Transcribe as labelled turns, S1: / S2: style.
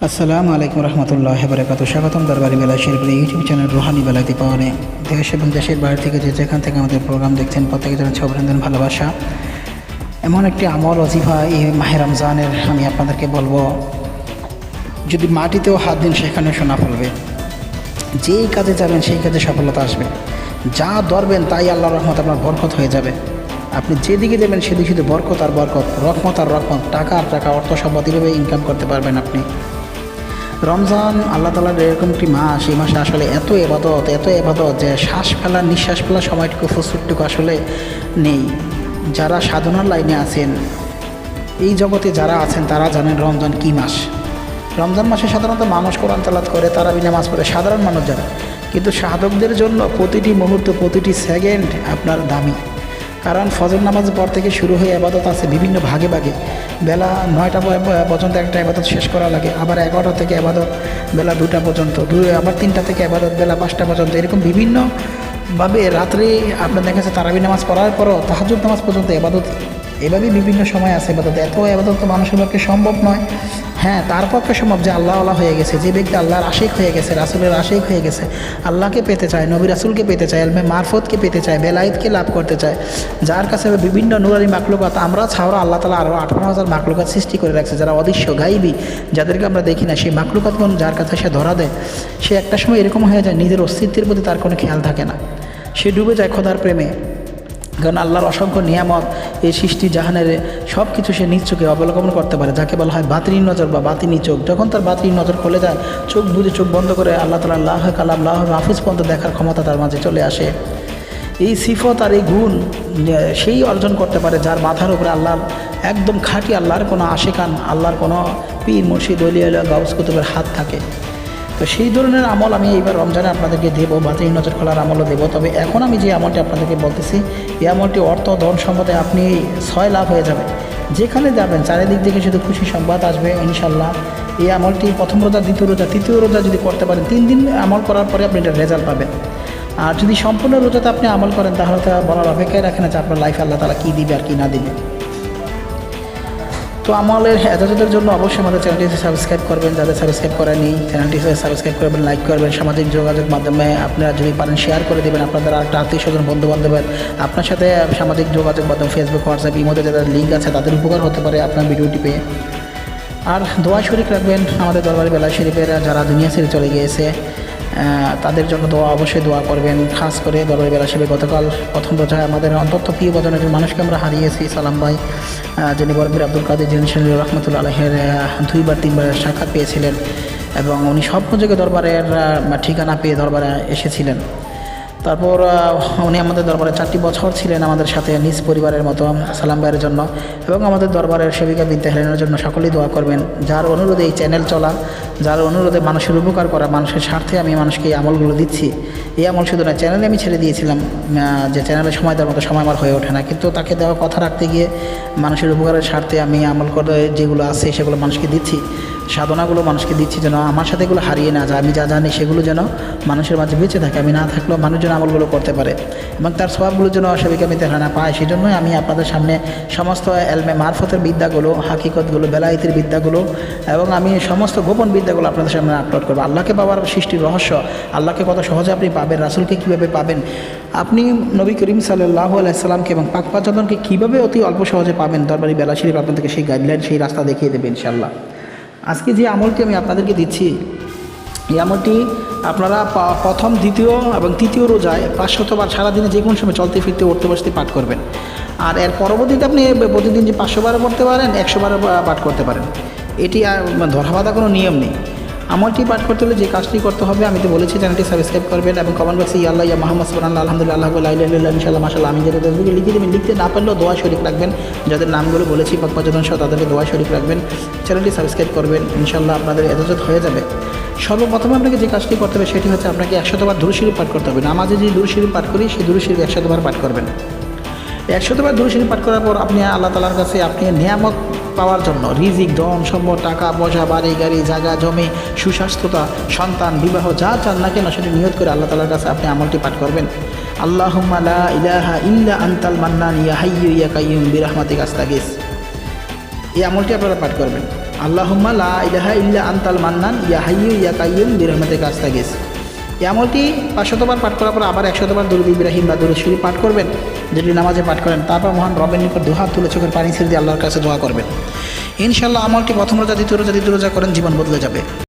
S1: আসসালামু আলাইকুম রহমতুল্লাহ বরকাত স্বাগতম দরবারি বেলা শরীফের ইউটিউব চ্যানেল রুহানি বেলাতে পাওয়ানে। দেশ এবং দেশের বাইরে থেকে যে যেখান থেকে আমাদের প্রোগ্রাম দেখছেন, প্রত্যেকে জানাচ্ছি অভিনন্দন, ভালোবাসা। এমন একটি আমল, অজিফা, এই মাহে রমজানের আমি আপনাদেরকে বলব, যদি মাটিতেও হাত দিন, সেখানে সোনা ফলবে। যেই কাজে যাবেন, সেই কাজে সফলতা আসবে। যা ধরবেন, তাই আল্লাহ রহমত আপনার বরকত হয়ে যাবে। আপনি যেদিকে যাবেন, সেদিকে শুধু বরকত আর বরকত। রকমত আর রহমত, টাকা আর টাকা, অর্থ সম্পদ এভাবে ইনকাম করতে পারবেন আপনি। রমজান, আল্লাহ তালার এরকম একটি মাস, এই মাসে আসলে এত এবাদত এত এবাদত যে শ্বাস ফেলা নিঃশ্বাস ফেলার সময়টুকু ফুসফুটটুকু আসলে নেই। যারা সাধনার লাইনে আছেন, এই জগতে যারা আছেন, তারা জানেন রমজান কী মাস। রমজান মাসে সাধারণত মানুষ কোরআন তালাত করে তারা নামাজ পড়ে, সাধারণ মানুষ যারা কিন্তু সাধকদের জন্য প্রতিটি মুহূর্ত, প্রতিটি সেকেন্ড আপনার দামি। কারণ ফজর নামাজ পর থেকে শুরু হয়ে আবাদত আছে বিভিন্ন ভাগে ভাগে। বেলা নয়টা পর্যন্ত একটা আবাদত শেষ করা লাগে। আবার এগারোটা থেকে আবাদত বেলা দুটা পর্যন্ত। দুই আবার তিনটা থেকে আবাদত বেলা পাঁচটা পর্যন্ত। এরকম বিভিন্নভাবে রাত্রে আপনার দেখা যাচ্ছে তারাবি নামাজ পড়ার পরও তাহাজুদ নামাজ পর্যন্ত এবাদত এভাবেই বিভিন্ন সময় আছে এবাদত এত এবাদত তো মানুষের পক্ষে সম্ভব নয়। হ্যাঁ তার পক্ষে সম্ভব যে আল্লাহ আল্লাহ হয়ে গেছে, যে ব্যক্তি আল্লাহর আশিক হয়ে গেছে, রাসুলের আশিক হয়ে গেছে, আল্লাহকে পেতে চায়, নবী রাসুলকে পেতে চায় এলমে মারফতকে পেতে চায়, বেলায়েতকে লাভ করতে চায়, যার কাছে বিভিন্ন নুরানি মাকলুকাত আমরা ছাড়া আল্লাহ তালা আরও আঠারো হাজার মাকলুকাত সৃষ্টি করে রাখছে, যারা অদৃশ্য, গাইবি, যাদেরকে আমরা দেখি না, সেই মাকলুকাত কোন যার কাছে সে ধরা দেয়, সে একটা সময় এরকম হয়ে যায়, নিজের অস্তিত্বের প্রতি তার কোনো খেয়াল থাকে না। সে ডুবে যায় খোদার প্রেমে। কারণ আল্লাহর অসংখ্য নিয়ামত এই সৃষ্টি জাহানের সব কিছু সে নিজ চোখে অবলম্বন করতে পারে। যাকে বলা হয় বাতিনি নজর বা বাতিনি চোখ। যখন তার বাতিনি নজর খুলে যায়, চোখ বুঝে চোখ বন্ধ করে আল্লাহ তালা আল্লাহ কালাম আল্লাহ মাহফুজ পর্যন্ত দেখার ক্ষমতা তার মাঝে চলে আসে। এই সিফত আর এই গুণ সেই অর্জন করতে পারে যার মাথার উপরে আল্লাহর একদম খাঁটি আল্লাহর কোনো আশেকান, আল্লাহর কোনো পীর, মুর্শিদ অলিয়া গাউস, কুতুবের হাত থাকে। তো সেই ধরনের আমল আমি এইবার রমজানে আপনাদেরকে দেবো বাতিল নজর খোলার আমলও দেবো। তবে এখন আমি যে আমলটি আপনাদেরকে বলতেছি, এই আমলটি অর্থ ধন সম্পদে আপনি ছয় লাভ হয়ে যাবে। যেখানে যাবেন, চারিদিক থেকে শুধু খুশি সংবাদ আসবে ইনশাল্লাহ এই আমলটি প্রথম রোজা, দ্বিতীয় রোজা, তৃতীয় রোজা যদি করতে পারেন, তিন দিন আমল করার পরে আপনি এটা রেজাল্ট পাবেন। আর যদি সম্পূর্ণ রোজাতে আপনি আমল করেন, তাহলে তো বলার অপেক্ষায় রাখে না যে আপনার লাইফে আল্লাহ তালা কী দিবে আর কী না দিবে। আমলের হেদাজতের জন্য অবশ্যই আমাদের চ্যানেলটি সাবস্ক্রাইব করবেন। যাদের সাবস্ক্রাইব করেনি চ্যানেলটি সাবস্ক্রাইব করবেন লাইক করবেন। সামাজিক যোগাযোগ মাধ্যমে আপনারা যদি পারেন শেয়ার করে দেবেন আপনাদের আরেকটা আত্মীয় স্বজন বন্ধু বান্ধবের আপনার সাথে সামাজিক যোগাযোগ মাধ্যম ফেসবুক হোয়াটসঅ্যাপ ইমোতে যাদের লিঙ্ক আছে, তাদের উপকার হতে পারে আপনার ভিডিওটি পেয়ে। আর দোয়া শরিক রাখবেন আমাদের দরবারে বেলা শরীফের, যারা দুনিয়া ছেড়ে চলে গিয়েছে। তাদের জন্য দোয়া, অবশ্যই দোয়া করবেন। খাস করে দরবার বেলা হিসেবে গতকাল প্রথম রোজায় আমাদের অন্তত প্রিয় বজন একজন মানুষকে আমরা হারিয়েছি, সালাম ভাই যিনি বরবির আব্দুল কাদের জিনসেন রহমতুল আলহের দুইবার, তিনবার সাক্ষাৎ পেয়েছিলেন এবং উনি সব দরবারের ঠিকানা পেয়ে দরবারে এসেছিলেন। তারপর উনি আমাদের দরবারে চারটি বছর ছিলেন আমাদের সাথে নিজ পরিবারের মতো, সালাম ভাইয়ের জন্য। এবং আমাদের দরবারের সেবিকা বিদ্যা হেলেনের জন্য সকলেই দোয়া করবেন। যার অনুরোধে এই চ্যানেল চলা, যার অনুরোধে মানুষের উপকার করা, মানুষের স্বার্থে আমি মানুষকে এই আমলগুলো দিচ্ছি। এই আমল শুধু না চ্যানেলে আমি ছেড়ে দিয়েছিলাম যে চ্যানেলে সময় দেওয়ার মতো সময় আমার হয়ে ওঠে না। কিন্তু তাকে দেওয়া কথা রাখতে গিয়ে মানুষের উপকারের স্বার্থে আমি আমল করে যেগুলো আছে সেগুলো মানুষকে দিচ্ছি। সাধনাগুলো মানুষকে দিচ্ছি যেন আমার সাথে এগুলো হারিয়ে না যায়, আমি যা জানি সেগুলো যেন মানুষের মাঝে বেঁচে থাকে, আমি না থাকলেও মানুষ যেন আমলগুলো করতে পারে। এবং তার স্বভাবগুলো যেন অসুবিধা আমি দেখা না পায় সেই জন্যই আমি আপনাদের সামনে সমস্ত এলমে মারফতের বিদ্যাগুলো, হাকিকতগুলো, বেলায়েতের বিদ্যাগুলো এবং আমি সমস্ত গোপন বিদ্যাগুলো আপনাদের সামনে আপলোড করব। আল্লাহকে পাওয়ার সৃষ্টির রহস্য, আল্লাহকে কত সহজে আপনি পাবেন, রাসুলকে কীভাবে পাবেন, আপনি নবী করিম সাল্লাহ আলাইসাল্লামকে এবং পাকপাচনকে কীভাবে অতি অল্প সহজে পাবেন, দরবারি বেলা শরীফ আপনাদেরকে সেই গাইডলাইন সেই রাস্তা দেখিয়ে দেবে ইনশাল্লাহ আজকে যে আমলটি আমি আপনাদেরকে দিচ্ছি, এই আমলটি আপনারা প্রথম, দ্বিতীয় এবং তৃতীয় রোজায় পাঁচশতবার সারাদিনে যে কোনো সময় চলতে, ফিরতে, উঠতে, বসতে পাঠ করবেন। আর এর পরবর্তীতে আপনি প্রতিদিন যে পাঁচশো বারও পড়তে পারেন, একশো বারও পাঠ করতে পারেন। এটি আর ধরা বাঁধা কোনো নিয়ম নেই। আমলটি পাঠ করতে হলে যে কাজটি করতে হবে, আমি তো বলেছি চ্যানেলটি সাবস্ক্রাইব করবেন এবং কমেন্ট বক্সে ইয়া আল্লাহ ইয়া মোহাম্মদ সুবান আলহামদুলিল্লাহ, আল্লাহ ইনশাল্লাহ মাসাল্লাহ আমি যেটা তাদেরকে লিখে দেবেন। লিখতে না পারলেও দোয়া শরীফ রাখবেন। যাদের নামগুলো বলেছি পাকপাচন সহ তাদেরকে দোয়া শরীফ রাখবেন। চ্যানেলটি সাবস্ক্রাইব করবেন ইনশাল্লাহ আপনাদের এজাজত হয়ে যাবে। সর্বপ্রথমে আপনাকে যে কাজটি করতে হবে, সেটি হচ্ছে আপনাকে একশতবার দুরুশরীফ পাঠ করতে হবে। নামাজে যে দুরুশরীফ পাঠ করি, সেই দুরুশরীফ একশতবার পাঠ করবেন। একশতবার দুরুশরীফ পাঠ করার পর আপনি আল্লাহ তালার কাছে আপনি নিয়ামত পাওয়ার জন্য রিজিক ধন সম্পদ, টাকা, পয়সা, বাড়ি, গাড়ি, জায়গা, জমি, সুস্বাস্থ্যতা, সন্তান, বিবাহ, যা চান না কেন সেটি নিয়ত করে আল্লাহ তালার কাছে আপনি আমলটি পাঠ করবেন। আল্লাহ ইলাহা ইল্লা আন্তাল মান্নান, ইয়া হাইয়ু ইয়া কাইয়ুম বিরহমাতিক আস্তাগিস। এই আমলটি আপনারা পাঠ করবেন। আল্লাহুম্মা লা ইলাহা ইল্লা আনতাল মান্নান, ইয়া হাইয়ু ইয়া কাইয়ুম বিরহমতে কাস্তাগিস এই আমলটি পাঁচশতবার পাঠ করার পর আবার একশতবার দুরুদ ইব্রাহিম বা দুরুদ শরীফ পাঠ করবেন, যেটি নামাজে পাঠ করেন, তারপর মহান রবের নিকট দুহাত তুলে চোখের পানি ছেড়ে দিয়ে আল্লাহর কাছে দোয়া করবেন। ইনশাল্লাহ আমলটি প্রথম রোজা, দ্বিতীয় রোজা দ্বিতীয় রোজা করেন, জীবন বদলে যাবে।